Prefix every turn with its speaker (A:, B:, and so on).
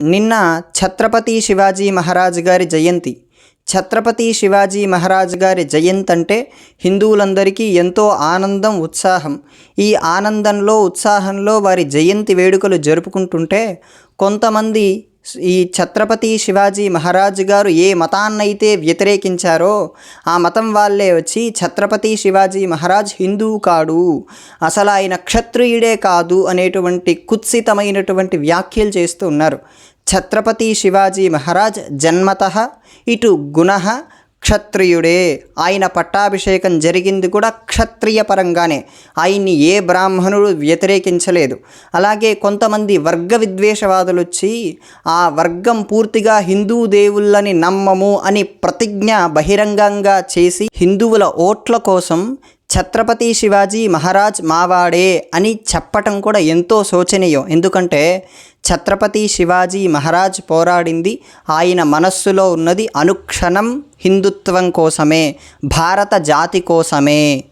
A: నిన్న ఛత్రపతి శివాజీ మహారాజ్ గారి జయంతి. ఛత్రపతి శివాజీ మహారాజ్ గారి జయంతి అంటే హిందువులందరికీ ఎంతో ఆనందం ఉత్సాహం. ఈ ఆనందంలో ఉత్సాహంలో వారి జయంతి వేడుకలు జరుపుకుంటుంటే కొంతమంది ఈ ఛత్రపతి శివాజీ మహారాజ్ గారు ఏ మతాన్నైతే వ్యతిరేకించారో ఆ మతం వాళ్ళే వచ్చి ఛత్రపతి శివాజీ మహారాజ్ హిందూ కాడు అసలు ఆయన క్షత్రియుడే కాదు అనేటువంటి కుత్సితమైనటువంటి వ్యాఖ్యలు చేస్తూ ఉన్నారు. ఛత్రపతి శివాజీ మహారాజ్ జన్మత ఇటు గుణ క్షత్రియుడే. ఆయన పట్టాభిషేకం జరిగింది కూడా క్షత్రియ పరంగానే ఆయన్ని ఏ బ్రాహ్మణుడు వ్యతిరేకించలేదు. అలాగే కొంతమంది వర్గ విద్వేషవాదులు వచ్చి ఆ వర్గం పూర్తిగా హిందూ దేవుళ్ళని నమ్మము అని ప్రతిజ్ఞ బహిరంగంగా చేసి హిందువుల ఓట్ల కోసం ఛత్రపతి శివాజీ మహారాజ్ మావాడే అని చెప్పటం కూడా ఎంతో శోచనీయం. ఎందుకంటే ఛత్రపతి శివాజీ మహారాజ్ పోరాడింది ఆయన మనస్సులో ఉన్నది అనుక్షణం హిందుత్వం కోసమే భారత జాతి కోసమే.